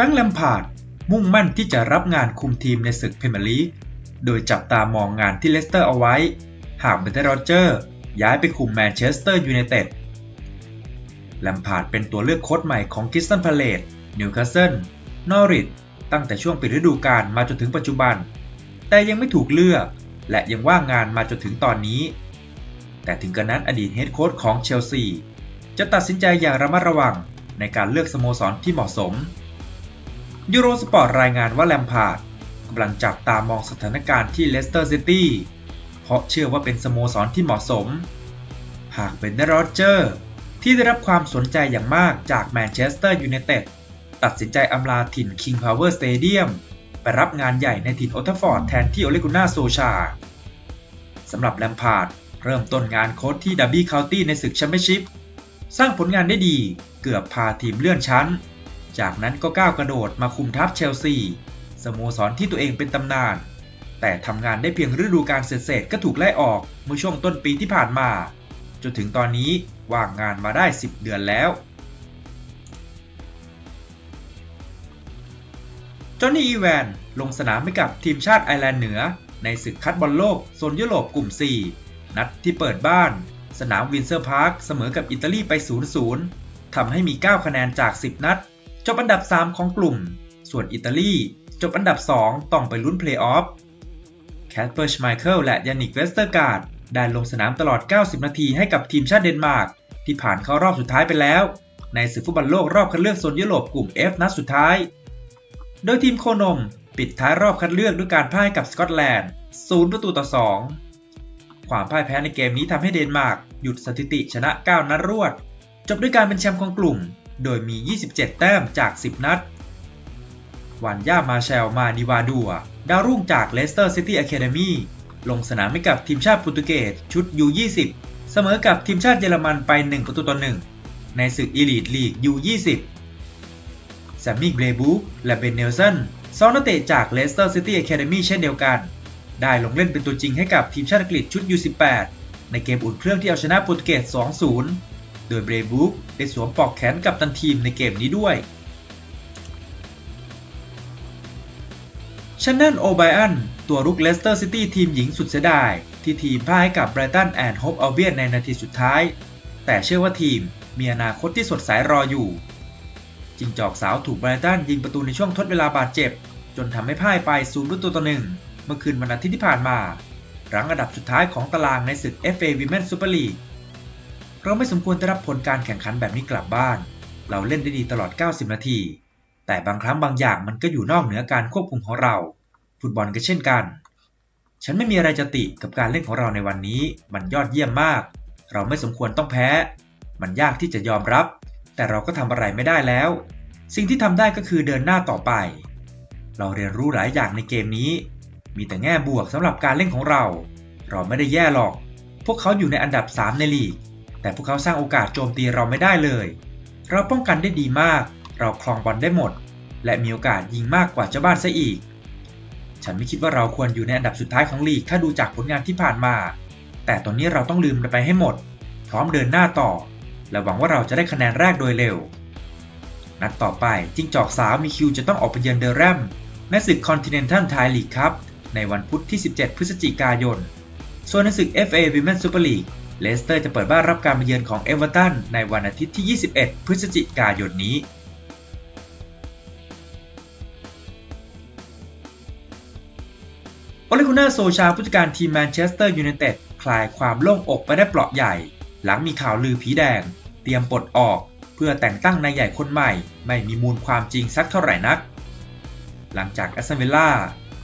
ฟรงค์แลมพาร์ดมุ่งมั่นที่จะรับงานคุมทีมในศึกพรีเมียร์ลีก โดยจับตามองงานที่เลสเตอร์เอาไว้ หากเบนเทอร์โรเจอร์ย้ายไปคุมแมนเชสเตอร์ยูไนเต็ดแลมพาร์ดเป็นตัวเลือกโค้ชใหม่ของคิสตันพาเลตนิวคาสเซิลนอริทตั้งแต่ช่วงปิดฤดูกาลมาจนถึงปัจจุบัน แต่ยังไม่ถูกเลือก และยังว่างงานมาจนถึงตอนนี้ แต่ถึงกระนั้นอดีตเฮดโค้ชของเชลซีจะตัดสินใจอย่างระมัดระวังในการเลือกสโมสรที่เหมาะสม ยูโรสปอร์ตรายงานว่าแลมพาร์ดกำลังจับตามองสถานการณ์ที่เลสเตอร์ซิตี้เพราะเชื่อว่าเป็นสโมสรที่เหมาะสม หากเป็นเดรอเจอร์ที่ได้รับความสนใจอย่างมากจากแมนเชสเตอร์ยูไนเต็ดตัดสินใจอำลาถิ่น King Power Stadium ไปรับงานใหญ่ในถิ่นโอทฟอร์ดแทนที่โอเลกุน่าโซชาสำหรับแลมพาร์ดเริ่มต้นงานโค้ชที่ดับบี้คาน์ตี้ในศึกแชมเปี้ยนชิพสร้างผลงานได้ดีเกือบพาทีมเลื่อนชั้น จากนั้นก็ก้าวกระโดดมาคุมทัพเชลซีสโมสรที่ตัวเองเป็นตำนาน แต่ทำงานได้เพียงฤดูกาลเสร็จๆก็ถูกไล่ออกเมื่อช่วงต้นปีที่ผ่านมา จนถึงตอนนี้ว่างงานมาได้ 10 เดือนแล้ว จอห์นนี่อีแวนลงสนามให้กับทีมชาติไอร์แลนด์เหนือ ในศึกคัดบอลโลกโซนยุโรปกลุ่ม 4 นัดที่เปิดบ้าน สนามวินเซอร์พาร์คเสมอกับอิตาลีไป 0-0ทำให้มี 9 คะแนนจาก 10 นัด จบอันดับ 3 ของกลุ่ม ส่วนอิตาลีจบอันดับ 2 ต้องไปลุ้นเพลย์ออฟแคทเปอร์ชไมเคิลและยานิกเวสเตอร์การ์ดได้ลงสนามตลอด 90 นาทีให้กับทีมชาติเดนมาร์กที่ผ่านเข้ารอบสุดท้ายไปแล้ว ในศึกฟุตบอลโลกรอบคัดเลือกโซนยุโรปกลุ่ม F นัดสุดท้าย โดยทีมโคนม ปิดท้ายรอบคัดเลือกด้วยการพ่ายกับสกอตแลนด์ 0 ประตูต่อ 2 ความพ่ายแพ้ในเกมนี้ทำให้เดนมาร์กหยุดสถิติชนะ 9 นัดรวด จบด้วยการเป็นแชมป์ของกลุ่ม โดยมี 27 แต้มจาก 10 นัดวันย่ามาเชลมานิวาดัวดาวรุ่งจากเลสเตอร์ซิตี้อะคาเดมีลงสนามให้กับทีมชาติโปรตุเกสชุด U20 เสมอกับทีมชาติเยอรมันไป 1 ประตูต่อ 1 ในศึกอีลีทลีก U20 แซมมี่เบรบูและเบนเนลสันสองนักเตะจากเลสเตอร์ซิตี้อะคาเดมีเช่นเดียวกัน ได้ลงเล่นเป็นตัวจริงให้กับทีมชาติอังกฤษชุด U18 ในเกมอุ่นเครื่องที่เอาชนะโปรตุเกส 2-0 โดยเบรบูได้สวมปลอกแขนกับตันทีมในเกมนี้ด้วยชันนันโอไบอันตัวรุกเลสเตอร์ซิตี้ทีมหญิงสุดเสียดาย ที่ทีมพ่ายให้กับไบรตันแอนด์โฮปอัลเบียนในนาทีสุดท้าย แต่เชื่อว่าทีมมีอนาคตที่สดใสรออยู่จิงจอกสาวถูกไบรตันยิงประตูในช่วงทดเวลาบาดเจ็บ จนทำให้พ่ายไปศูนย์ประตูต่อหนึ่งเมื่อคืนวันอาทิตย์ที่ผ่านมา รั้งอันดับสุดท้ายของตารางในศึก FA Women's Super League เราไม่สมควรได้รับผลการแข่งขันแบบนี้กลับบ้าน เราเล่นได้ดีตลอด 90 นาที แต่บางครั้งบางอย่างมันก็อยู่นอกเหนือการควบคุมของเรา ฟุตบอลก็เช่นกัน ฉันไม่มีอะไรจะติกับการเล่นของเราในวันนี้ มันยอดเยี่ยมมาก เราไม่สมควรต้องแพ้ มันยากที่จะยอมรับ แต่เราก็ทำอะไรไม่ได้แล้ว สิ่งที่ทำได้ก็คือเดินหน้าต่อไป เราเรียนรู้หลายอย่างในเกมนี้ มีแต่แง่บวกสำหรับการเล่นของเรา เราไม่ได้แย่หรอก พวกเขาอยู่ในอันดับ 3 ในลีก แต่พวกเขาสร้างโอกาสโจมตีเราไม่ได้เลย เราป้องกันได้ดีมาก เราคลองบอลได้หมด และมีโอกาสยิงมากกว่าเจ้าบ้านซะอีก ฉันไม่คิดว่าเราควรอยู่ในอันดับสุดท้ายของลีกถ้าดูจากผลงานที่ผ่านมา แต่ตอนนี้เราต้องลืมมันไปให้หมด พร้อมเดินหน้าต่อ และหวังว่าเราจะได้คะแนนแรกโดยเร็ว นัดต่อไปจิ้งจอกสาวมีคิวจะต้องออกไปเยือนเดอร์แรมในศึก Continental Thai League ครับในวันพุธที่ 17 พฤศจิกายน ส่วนในศึก FA Women's Super League เลสเตอร์จะเปิดบ้านรับการมาเยือนของเอเวอร์ตันในวันอาทิตย์ที่ 21 พฤศจิกายนนี้โอเลกุน่าโซชาผู้จัดการทีมแมนเชสเตอร์ยูไนเต็ดคลายความโล่งอกไปได้เปราะใหญ่ หลังมีข่าวลือผีแดง เตรียมปลดออก เพื่อแต่งตั้งนายใหญ่คนใหม่ ไม่มีมูลความจริงสักเท่าไหร่นัก หลังจากแอสตันวิลล่า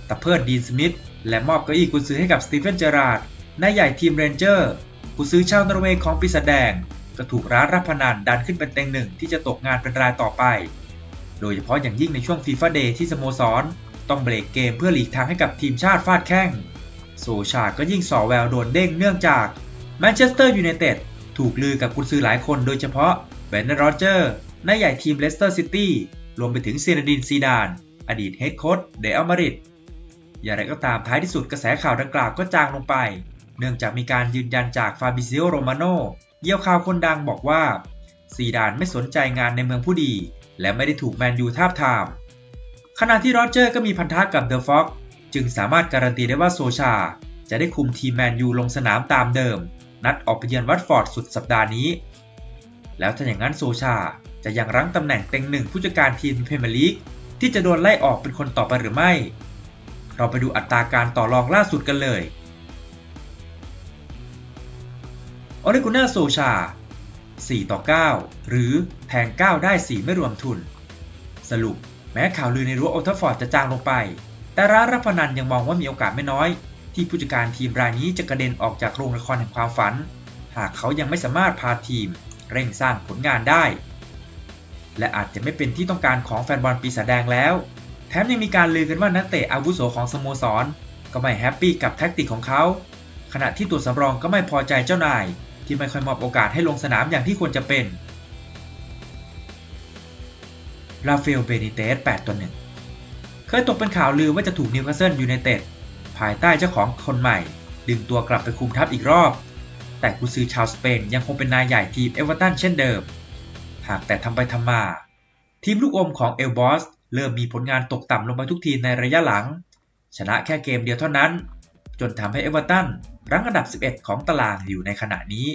ตะเพิดดีนสมิธและมอบเก้าอี้กุญซือให้กับสตีเฟนเจอราร์ดนายใหญ่ทีมเรนเจอร์ กุญซือชาวนอร์เวย์ของปีศาจแดงก็ถูกร้านรับพนันดันขึ้นเป็นเต็งหนึ่งที่จะตกงานเป็นรายต่อไป โดยเฉพาะอย่างยิ่งในช่วงฟีฟ่าเดย์ที่สโมสร ต้องเบรกเกมเพื่อหลีกทางให้กับทีมชาติฟาดแข้ง โซชาก็ยิ่งส่อแววโดนเด้งเนื่องจากแมนเชสเตอร์ยูไนเต็ดถูกลือกับกุนซือหลายคนโดยเฉพาะเบนเนอร์โรเจอร์นายใหญ่ทีมเลสเตอร์ซิตี้รวมไปถึงเซนดินซีดาน อดีตเฮดโค้ชเดอัลมาริดอย่างไรก็ตามท้ายที่สุดกระแสข่าวดังกล่าวก็จางลงไป เนื่องจากมีการยืนยันจากฟาบิซิโอโรมาโนเยี่ยวข่าวคนดังบอกว่าซีดานไม่สนใจงานในเมืองผู้ดี และไม่ได้ถูกแมนยูทาบทาม ขณะที่โรเจอร์ก็มีพันธะกับเดอะฟ็อกจึงสามารถการันตีได้ว่าโซชา จะได้คุมทีมแมนยูลงสนามตามเดิม นัดออกไปเยือนวัตฟอร์ดสุดสัปดาห์นี้ แล้วถ้าอย่างนั้นโซชาจะยังรั้งตำแหน่งเต็งหนึ่งผู้จัดการทีมพรีเมียร์ลีกที่จะโดนไล่ออกเป็นคนต่อไปหรือไม่ เราไปดูอัตราการต่อรองล่าสุดกันเลย ออริกุน่าโซชา 4 ต่อ 9 หรือแทง9 ได้ 4 ไม่รวมทุน สรุป แม้ข่าวลือในรั้วโอทัฟฟอร์ดจะจางลงไป แต่ร้านรับพนันยังมองว่ามีโอกาสไม่น้อย ที่ผู้จัดการทีมรายนี้จะกระเด็นออกจากโรงละครแห่งความฝัน หากเขายังไม่สามารถพาทีม เร่งสร้างผลงานได้ และอาจจะไม่เป็นที่ต้องการของแฟนบอลปีศาจแดงแล้ว แถมยังมีการลือกันว่านักเตะอาวุโสของสโมสร ก็ไม่แฮปปี้กับแท็กติกของเขาขณะที่ตัวสำรองก็ไม่พอใจเจ้านาย ที่ไม่ค่อยมอบโอกาสให้ลงสนามอย่างที่ควรจะเป็นราฟาเอลเบนิเตส8ต่อ1เคยตกเป็นข่าวลือว่าจะถูกนิวคาสเซิลยูไนเต็ดภายใต้เจ้าของคนใหม่ ดึงตัวกลับไปคุมทัพอีกรอบ แต่กุซือชาวสเปนยังคงเป็นนายใหญ่ทีมเอเวอร์ตันเช่นเดิม หากแต่ทำไปทำมา ทีมลูกอมของเอลบอสเริ่มมีผลงานตกต่ำลงไปทุกทีในระยะหลัง ชนะแค่เกมเดียวเท่านั้น จนทำให้เอเวอร์ตัน รั้งอันดับ 11 ของตารางอยู่ในขณะนี้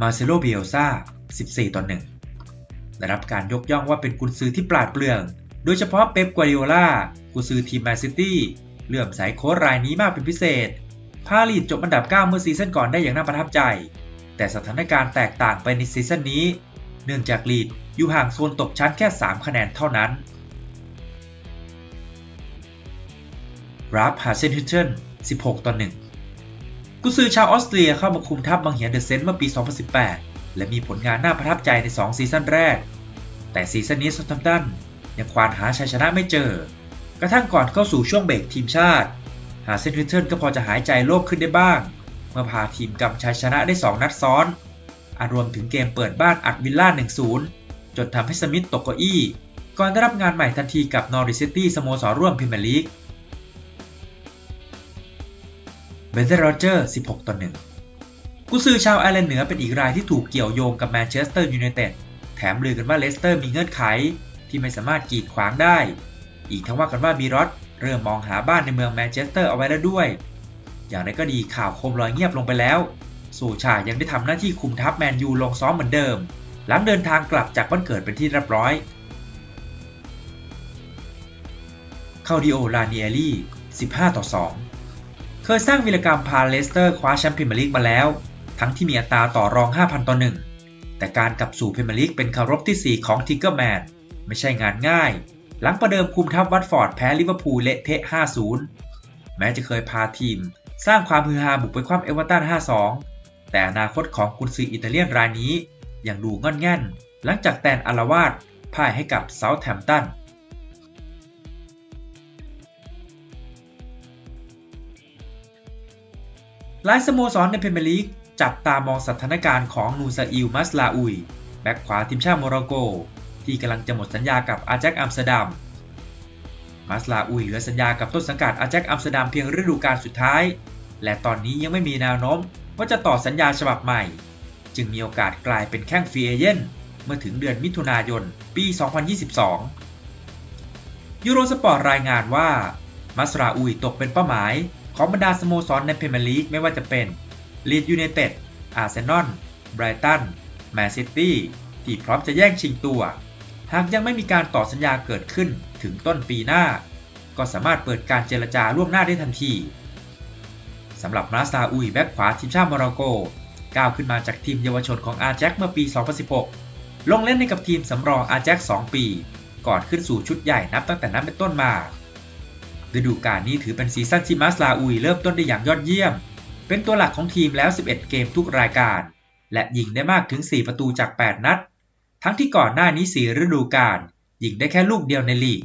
มาเซโลเบียลซา14 ต่อ 1 ได้รับการยกย่องว่าเป็นกุนซือที่ปราดเปรื่อง โดยเฉพาะเป๊ปกัวดิโอลากุนซือทีมแมนซิตี้เลื่อมสายโค้ชรายนี้มากเป็นพิเศษ พาลีดจบอันดับ 9 เมื่อซีซั่นก่อนได้อย่างน่าประทับใจ แต่สถานการณ์แตกต่างไปในซีซั่นนี้ เนื่องจากลีดอยู่ห่างโซนตกชั้นแค่ 3 คะแนนเท่านั้น ราฟฮาเซนฮิเทน16 ต่อ 1 กุซือชาวออสเตรียเข้ามาคุมทัพบังเหียนเดอะเซนต์เมื่อปี 2018 และมีผลงานน่าประทับใจใน 2 ซีซั่นแรก แต่ซีซั่นนี้ซอทัมตันยังควานหาชัยชนะไม่เจอ กระทั่งก่อนเข้าสู่ช่วงเบรกทีมชาติ หาเซนฮิเทนก็พอจะหายใจโล่งขึ้นได้บ้าง เมื่อพาทีมกำชัยชนะได้ 2 นัดซ้อนอารวมถึงเกมเปิดบ้านอัดวิลล่า 1-0 จนทำให้สมิธตกเก้าอี้ ก่อนได้รับงานใหม่ทันทีกับนอริซิตี้สโมสรร่วมพรีเมียร์ลีก เบนเซอร์โรเจอร์ 16 ต่อ 1กุซือชาวไอร์แลนด์เหนือเป็นอีกรายที่ถูกเกี่ยวโยงกับแมนเชสเตอร์ยูไนเต็ด แถมลือกันว่าเลสเตอร์มีเงื่อนไขที่ไม่สามารถกีดขวางได้ อีกทั้งว่ากันว่าบีรอตเริ่มมองหาบ้านในเมืองแมนเชสเตอร์เอาไว้แล้วด้วย อย่างไรก็ดีข่าวโคมลอยเงียบลงไปแล้ว สูชายังได้ทำหน้าที่คุมทัพแมนยูลงซ้อมเหมือนเดิม หลังเดินทางกลับจากวันเกิดเป็นที่เรียบร้อยคาดิโอลาเนียรี่ 15 ต่อ 2 ยสร้างวีรกรรมพาเลสเตอร์คว้าแชมป์พรีเมียร์ลีกมาแล้ว ทั้งที่มีอัตราต่อรอง 5,000 ต่อ1แต่การกลับสู่พรีเมียร์ลีกเป็นคารบที่ 4 ของทิกเกอร์แมนไม่ใช่งานง่าย หลังประเดิมคุมทัพวัตฟอร์ดแพ้ลิเวอร์พูลเละเทะ 5-0 แม้จะเคยพาทีม สร้างความฮือฮาบุกไปคว่ำเอเวอร์ตัน 5-2 แต่อนาคตของกุนซืออิตาเลียนรายนี้ยังดูงอนแง่น หลังจากแตนอารวาสพ่ายให้กับเซาท์แฮมป์ตัน หลายสโมสรในพรีเมียร์ลีกจับตามองสถานการณ์ของนูซาอิลมัสลาอุย แบ็กขวาทีมชาติโมร็อกโก ที่กำลังจะหมดสัญญากับอาแจ็คอัมสเตอร์ดัม มัสลาอุยเหลือสัญญากับต้นสังกัดอาแจ็คอัมสเตอร์ดัมเพียงฤดูกาลสุดท้าย และตอนนี้ยังไม่มีแนวโน้มว่าจะต่อสัญญาฉบับใหม่ จึงมีโอกาสกลายเป็นแข้งฟรีเอเย่นเมื่อถึงเดือนมิถุนายน ปี 2022 ยูโรสปอร์ตรายงานว่า มัสลาอุยตกเป็นเป้าหมายของบรรดาสโมสรในพรีเมียร์ลีกไม่ว่าจะเป็นลีดยูไนเต็ด อาร์เซนอล ไบรตัน แมนซิตี้ ที่พร้อมจะแย่งชิงตัว หากยังไม่มีการต่อสัญญาเกิดขึ้นถึงต้นปีหน้า ก็สามารถเปิดการเจรจาล่วงหน้าได้ทันทีสำหรับมาซาอุยแบ็กขวาทีมชาติโมร็อกโก ก้าวขึ้นมาจากทีมเยาวชนของอาแจ็คเมื่อปี 2016 ลงเล่นในกับทีมสำรองอาแจ็ค2ปี ก่อนขึ้นสู่ชุดใหญ่นับตั้งแต่นั้นเป็นต้นมา ฤดูกาลนี้ถือเป็นซีซั่นที่มาสลาอุยเริ่มต้นได้อย่างยอดเยี่ยม เป็นตัวหลักของทีมแล้ว 11 เกมทุกรายการ และยิงได้มากถึง 4 ประตูจาก 8 นัด ทั้งที่ก่อนหน้านี้ 4 ฤดูกาลยิงได้แค่ลูกเดียวในลีก